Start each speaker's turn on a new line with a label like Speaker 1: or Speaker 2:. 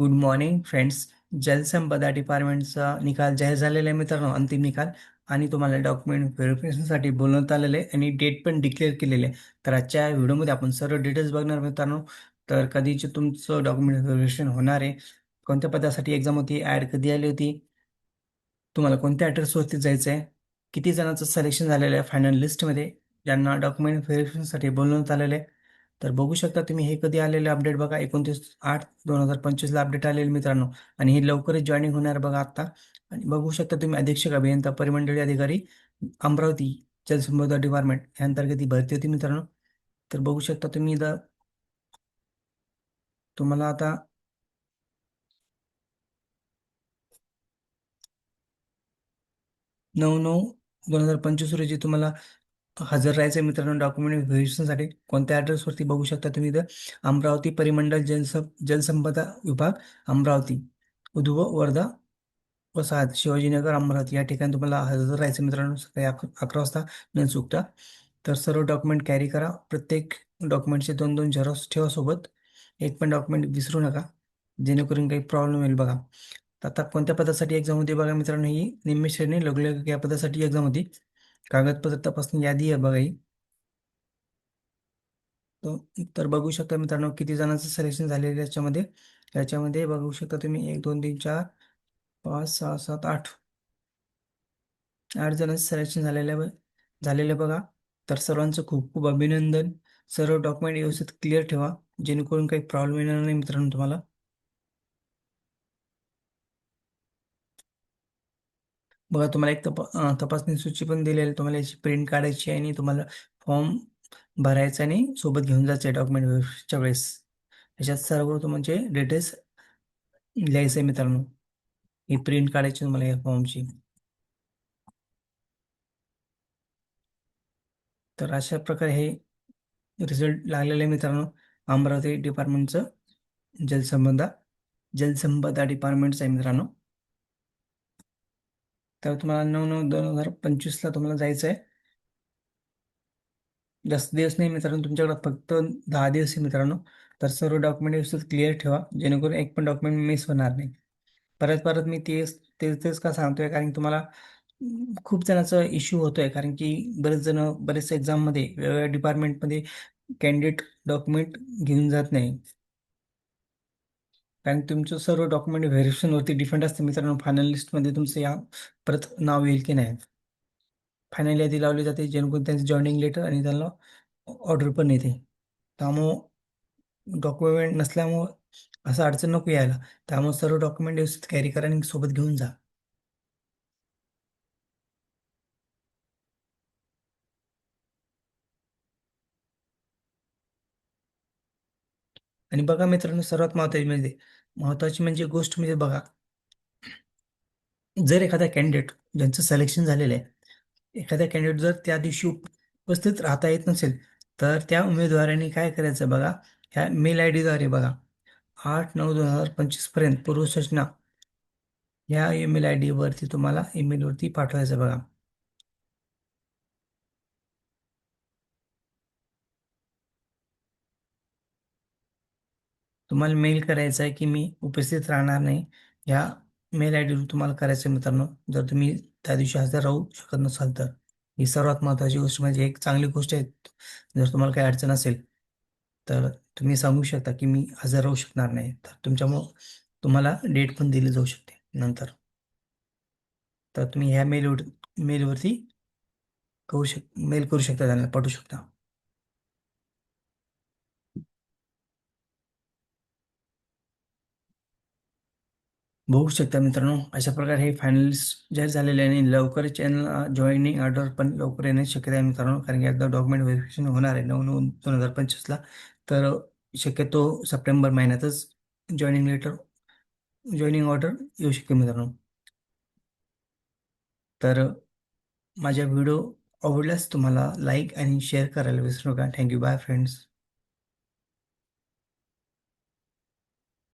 Speaker 1: Good morning friends जलसंपदा डिपार्टमेंटचा निकाल जाहीर झालेला आहे मित्रांनो अंतिम निकाल. आणि तुम्हाला डॉक्युमेंट व्हेरिफिकेशनसाठी बोलवण्यात आलेलं आहे आणि डेट पण डिक्लेअर केलेले आहे. तर आजच्या व्हिडिओमध्ये आपण सर्व डिटेल्स बघणार मित्रांनो. तर कधीचे तुमचं डॉक्युमेंट व्हेरिफिकेशन होणार आहे? कोणत्या पदासाठी एक्झाम होती? ॲड कधी आली होती? तुम्हाला कोणत्या ॲड्रेसवरती जायचं आहे किती जणांचं सिलेक्शन झालेलं आहे? फायनल लिस्टमध्ये ज्यांना डॉक्युमेंट व्हेरिफिकेशनसाठी बोलवण्यात आलेलं आहे. तर बघू शकता तुम्ही हे कधी आलेले अपडेट बघा एकोणतीस आठ दोन हजार पंचवीसला अपडेट आलेले मित्रांनो. आणि हे लवकरच जॉईनिंग होणार बघा आत्ता आणि बघू शकता तुम्ही अधीक्षक अभियंता परिमंडळी अधिकारी अमरावती जलसंपदा डिपार्टमेंट या अंतर्गत ही भरती होती मित्रांनो. तर बघू शकता तुम्ही द तुम्हाला आता नऊ नऊ दोन हजार पंचवीस रोजी तुम्हाला हजर राहायचं मित्रांनो डॉक्युमेंट व्हेरिफिकेशनसाठी कोणत्या ॲड्रेसवरती बघू शकता तुम्ही इथं? अमरावती परिमंडल जलस जलसंपदा विभाग अमरावती. उद्भव वर्धा वसाहत शिवाजीनगर अमरावती. या ठिकाणी तुम्हाला हजर राहायचं मित्रांनो. सकाळी अकरा अकरा वाजता न चुकता. तर सर्व डॉक्युमेंट कॅरी करा. प्रत्येक डॉक्युमेंटचे दोन दोन झेरॉक्स ठेवा सोबत. एक पण डॉक्युमेंट विसरू नका. जेणेकरून काही प्रॉब्लेम होईल बघा. तर आता कोणत्या पदासाठी एक्झाम होती बघा मित्रांनो ही? निम्मे श्रेणी लघुलेखक या पदासाठी एक्झाम होती. कागदपत्र तपासणी यादी आहे बघा ही. तर बघू शकता मित्रांनो किती जणांचं सिलेक्शन झालेलं आहे याच्यामध्ये. याच्यामध्ये बघू शकता तुम्ही एक दोन तीन चार पाच सहा सात आठ. आठ जणांचं सिलेक्शन झालेलं आहे झालेलं बघा. तर सर्वांचं खूप खूप अभिनंदन. सर्व डॉक्युमेंट व्यवस्थित क्लिअर ठेवा. जेणेकरून काही प्रॉब्लेम येणार नाही मित्रांनो तुम्हाला. बघा तुम्हाला एक तपा तपासणी सूची पण दिलेली आहे. तुम्हाला याची प्रिंट काढायची आहे आणि तुम्हाला फॉर्म भरायचा आणि सोबत घेऊन जायचं आहे डॉक्युमेंट वेळेस. याच्यात सर्व तुमचे डिटेल्स लिहायचं आहे मित्रांनो. ही प्रिंट काढायची तुम्हाला या फॉर्मची तर अशा प्रकारे हे रिझल्ट लागलेलं आहे मित्रांनो. अमरावती डिपार्टमेंटचं जलसंपदा जलसंपदा डिपार्टमेंटचं आहे मित्रांनो. तर तुम्हाला नऊ नऊ दोन हजार पंचवीसला तुम्हाला जायचं आहे जास्त दिवस नाही मित्रांनो तुमच्याकडे फक्त दहा दिवस आहे मित्रांनो. तर सर्व डॉक्युमेंट व्यवस्थित क्लिअर ठेवा जेणेकरून एक पण डॉक्युमेंट मिस होणार नाही. परत परत मी तेच तेच तेच का सांगतोय? कारण तुम्हाला खूप जणांचा इश्यू होतोय. कारण की बरेच जण बरेच एक्झाममध्ये वेगवेगळ्या डिपार्टमेंटमध्ये कॅन्डिडेट डॉक्युमेंट घेऊन जात नाही. कारण तुमचं सर्व डॉक्युमेंट व्हेरिफिकेशनवरती डिफेंड असते. मित्रांनो फायनल लिस्टमध्ये तुमचं या परत नाव येईल की नाही? फायनल यादी लावली जाते जेणेकरून त्यांचं जॉईनिंग लेटर आणि त्यांना ऑर्डर पण येते. त्यामुळं डॉक्युमेंट नसल्यामुळं असं अडचण नको यायला. त्यामुळे सर्व डॉक्युमेंट व्यवस्थित कॅरी करा आणि सोबत घेऊन जा. आणि बघा मित्रांनो सर्वात महत्त्वाची म्हणजे महत्त्वाची म्हणजे गोष्ट म्हणजे बघा जर एखादा कॅन्डिडेट ज्यांचं सिलेक्शन झालेलं आहे एखाद्या कॅन्डिडेट जर त्या दिवशी उपस्थित राहता येत नसेल तर त्या उमेदवारांनी काय करायचं बघा ह्या मेल आय डीद्वारे बघा आठ नऊ दोन हजार पंचवीसपर्यंत पूर्वसूचना ह्या ईमेल आय डीवरती तुम्हाला ईमेलवरती पाठवायचं बघा. तुम्हाला मेल करायचा आहे की मी उपस्थित राहणार नाही ह्या मेल आय डीवर तुम्हाला करायचं आहे मित्रांनो. जर तुम्ही त्या दिवशी हजर राहू शकत नसाल तर. ही सर्वात महत्त्वाची गोष्ट म्हणजे एक चांगली गोष्ट आहे. जर तुम्हाला काही अडचण असेल तर तुम्ही सांगू शकता की मी हजर राहू शकणार नाही. तर तुमच्यामुळं तुम्हाला डेट पण दिली जाऊ शकते नंतर. तर तुम्ही ह्या मेलवर मेलवरती करू शक मेल करू शकता त्यांना पाठवू शकता. बघू शकता मित्रांनो अशा प्रकारे हे फायनलिस्ट जाहीर झालेले आहे आणि लवकरच चॅनल जॉईनिंग ऑर्डर पण लवकर येण्याची शक्यता आहे मित्रांनो कारण की एकदा डॉक्युमेंट व्हेरिफिकेशन होणार आहे नऊ नऊ दोन हजार पंचवीसला तर शक्यतो सप्टेंबर महिन्यातच जॉईनिंग लेटर जॉईनिंग ऑर्डर येऊ शकते मित्रांनो. तर माझ्या व्हिडिओ आवडल्यास तुम्हाला लाईक आणि शेअर करायला विसरू नका. Thank you bye friends